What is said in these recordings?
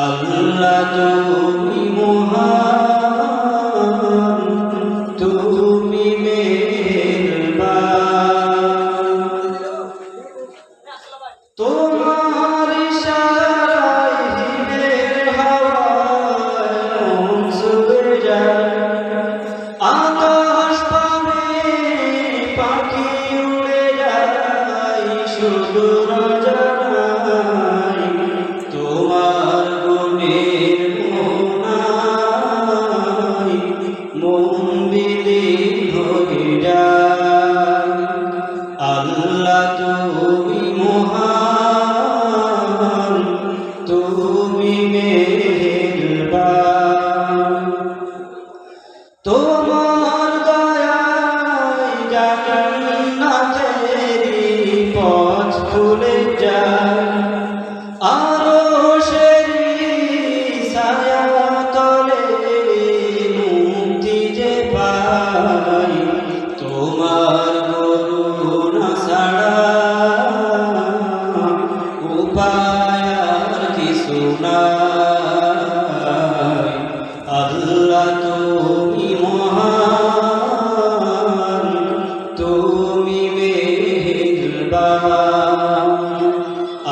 আল্লাহ তুমি মহা তোমার গুণের মোহনাই মন বিলীন যায় আল্লাহ তুমি মহান তুমি মেহেরবান। তোমার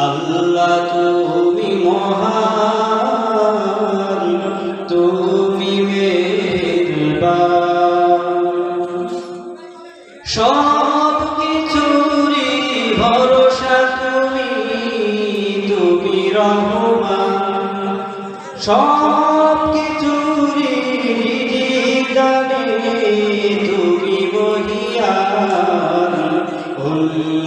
আল্লাহ, তুমি মহান, তুমি মেহেরবান। সব কিছুরই ভরসা তুমি তুমি রহমান। সব কিছুরই দানে তুমি বহিয়ান অন্য